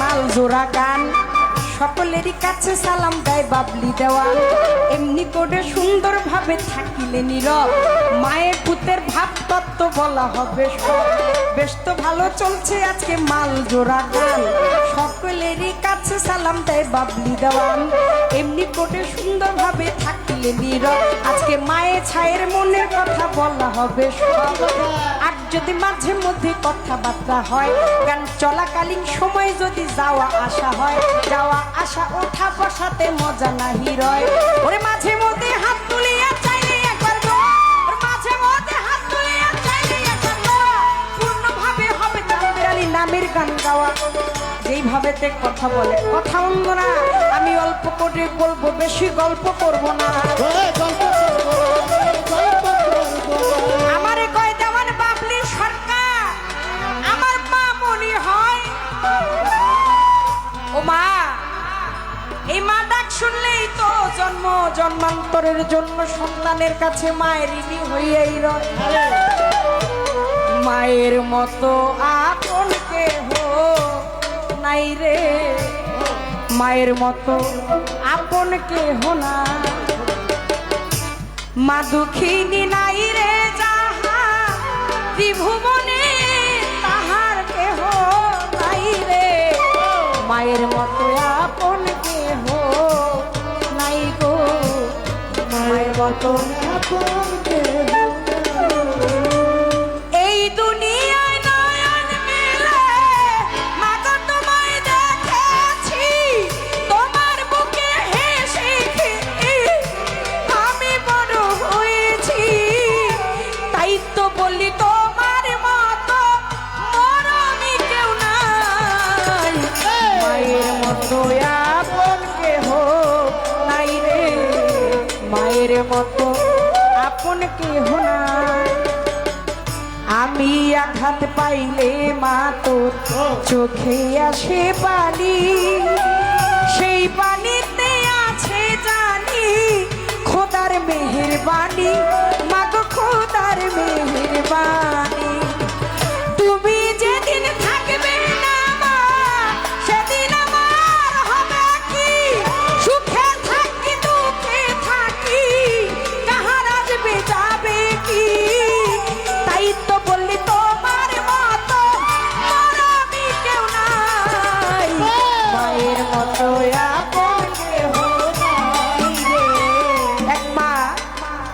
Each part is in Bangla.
মাল জোড়া গান। সকলেরই কাছে সালাম দেয় বাবলি দেওয়া। এমনি করে সুন্দর ভাবে থাকিলে নীরব। মায়ের পুতের ভাব তত্ত্ব বলা হবে সব। বেশ তো ভালো চলছে আজকে মাল জোড়া গান। সকলেরই কাছে সালাম দেয় বাবলি দেওয়ান। এমনি করে সুন্দরভাবে থাকিলে নীরব। আজকে মায়ের ছায়ের মনের কথা বলা হবে আর যদি মাঝে মধ্যে কথাবার্তা হয়, গান চলাকালীন সময় যদি যাওয়া আসা হয়, যাওয়া আসা ওঠা বসাতে মজা নাহি রয়। ওরে মাঝে মধ্যে হাত তুলিয়া চাইলে একবার মাঝে মধ্যে হাত তুলিয়া চাইলে একবার পূর্ণভাবে হবে নামের গান গাওয়া। যেইভাবে তে কথা বলে। কথা না, আমি অল্প করে বলব, বেশি গল্প করব না। আমারে কয় দেওয়ান সরকার, আমার মা হয়। ও মা, এই মা ডাক শুনলেই তো জন্ম, জন্মান্তরের জন্য সন্তানের কাছে মায়ের ঋণী হইয়াই রয়। মায়ের মতো আপন মায়ের মতো আপন কেহ না। মা দুঃখিনী নাই রে যাহা ত্রিভুবনে তাহার কেহ নাই রে। মায়ের মতো আপন কেহ নাই গো। মায়ের মতো আপন মতো আপন কেহ নাই রে। মায়ের মতো আপন কেহ নাই। আমি আঘাত পাইলে মা তোর চোখে আসে পানি সেই পানিতে আছে জানি খোদার মেহেরবানি। মাগো খোদার মেহেরবানি।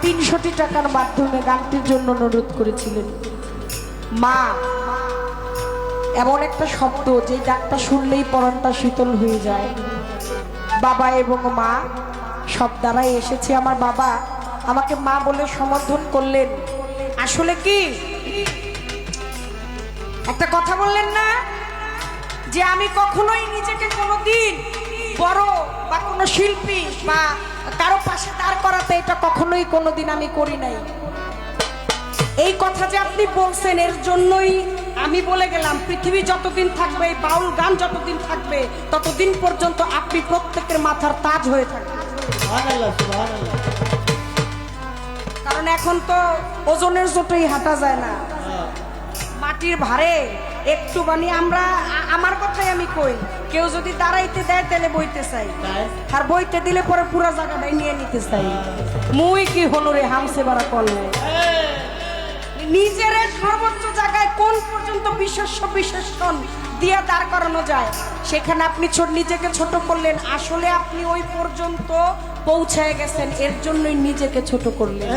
তিনশোটি টাকার মাধ্যমে গানটির জন্য অনুরোধ করেছিলেন। মা, এমন একটা শব্দ যে ডাকটা শুনলেই পরনটা শীতল হয়ে যায়। বাবা এবং মা, সব দ্বারাই এসেছে আমার বাবা। আমাকে মা বলে সমর্থন করলেন। আসলে কি? একটা কথা বললেন না? যে আমি কখনোই নিজেকে কোনোদিন বড় বা কোনো শিল্পী বা কারও পাশে দাঁড় করাতে এটা কখনোই কোনোদিন আমি করি নাই। এই কথা যে আপনি বলছেন এর জন্যই আমি বলে গেলাম পৃথিবী যতদিন থাকবে এই বাউল গান যতদিন থাকবে ততদিন পর্যন্ত আপনি প্রত্যেকের মাথার তাজ হয়ে থাকবেন। কারণ এখন তো ওজনের জোটেই হাঁটা যায় না। মাটির ভারে একটু মানে আমরা আমার কথাই আমি কই কেউ যদি দাঁড়াইতে দেয় তাহলে বইতে চাই। আর বইতে দিলে পরে পুরো জায়গাটাই নিয়ে নিতে চাই। মুই কি হলো রে হামসে বাড়া করলে? নিজের সর্বোচ্চ জায়গায় কোন পর্যন্ত বিশেষ্য বিশেষণ দিয়ে দাঁড় করানো যায়? সেখানে আপনি ছোট নিজেকে ছোট করলেন। আসলে আপনি ওই পর্যন্ত পৌঁছায় গেছেন এর জন্যই নিজেকে ছোট করলেন।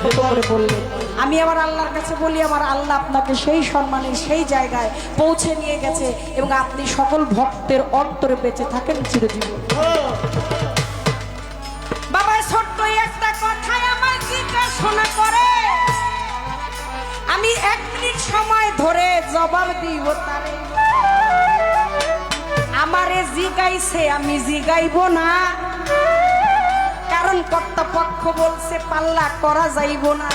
ছোট করে বললেন আমি আমার আল্লাহর কাছে বলি আমার আল্লাহ আপনাকে সেই সম্মানের সেই জায়গায় পৌঁছে নিয়ে গেছে এবং আপনি সকল ভক্তের অন্তরে বেঁচে থাকেন চিরজীবন। বাবা ছোট্ট একটা কথাই আমার জিজ্ঞাসা করে আমি এক মিনিট সময় ধরে জবাব দিব তারে। আমারে জিগাইছে আমি জিগাইব না। কারণ কর্তাপক্ষ বলছে, পাল্লা করা যাইব না।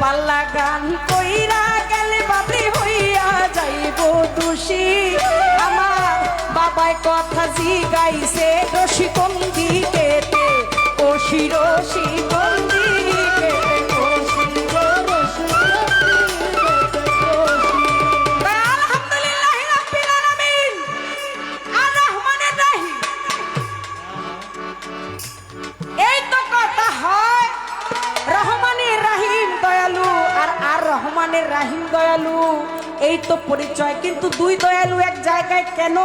পাল্লা গান কইরা গেলে বাদে হইয়া যাইব দোষী। আমার বাবায় কথা জি গাইছে রশি কোন দিকে রশি রশি কোন এই তো পরিচয় কিন্তু দুই দয়ালু এক জায়গায় কেন?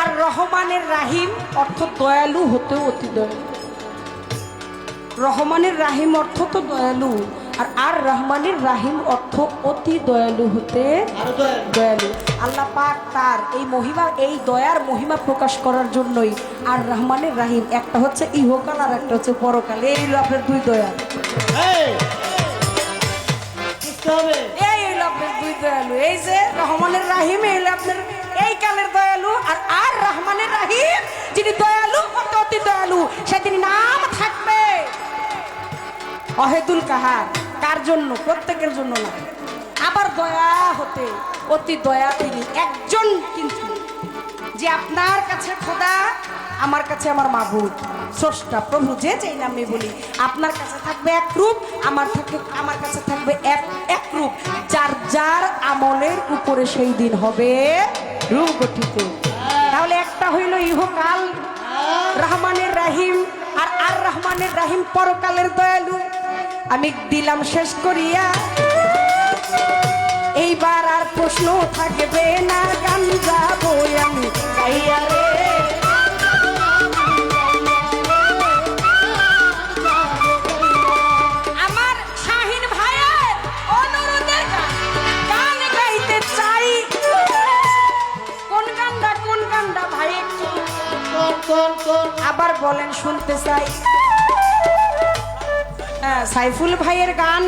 আর রহমানের রাহিম অর্থ দয়ালু হতেও অতি দয়ালু। রহমানের রাহিম অর্থ তো দয়ালু আর আর রহমানের রাহিম অর্থ অতি দয়ালু হতে দয়ালু। আল্লাহ পাক তার এই মহিমা এই দয়ার মহিমা প্রকাশ করার জন্যই আর রহমানের রাহিম একটা হচ্ছে ইহকাল আর একটা হচ্ছে পরকাল। এই আপনার দুই দয়া। এই দুই দয়ালু। এই যে রহমানের রাহিম, এই এই কালের দয়ালু আর আর রহমানের রাহিম, যিনি দয়ালু, অত দয়ালু নাম থাকবে। অহেদুল কাহার, কার জন্য? প্রত্যেকের জন্য না। আবার দয়া হতে, অতি দয়া তিনি একজন কিন্তু। যে আপনার কাছে খোদা, আমার কাছে আমার মাবুদ। স্রষ্টা প্রভু যে যেই নামে বলি, আপনার কাছে থাকবে এক রূপ, আমার থাকে আমার কাছে থাকবে এক এক রূপ। যার যার আমলের উপরে সেই দিন হবে রূপ গঠিত। তাহলে একটা হইল ইহকাল, রহমানের রাহিম, আর আর রহমানের রাহিম পরকালের দয়ালু। আমি দিলাম শেষ করিয়া। এইবার আর প্রশ্ন থাকবে না, গান গাবো আমি। বলেন শুনতে চাই। হ্যাঁ সাইফুল ভাইয়ের গান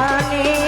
জানে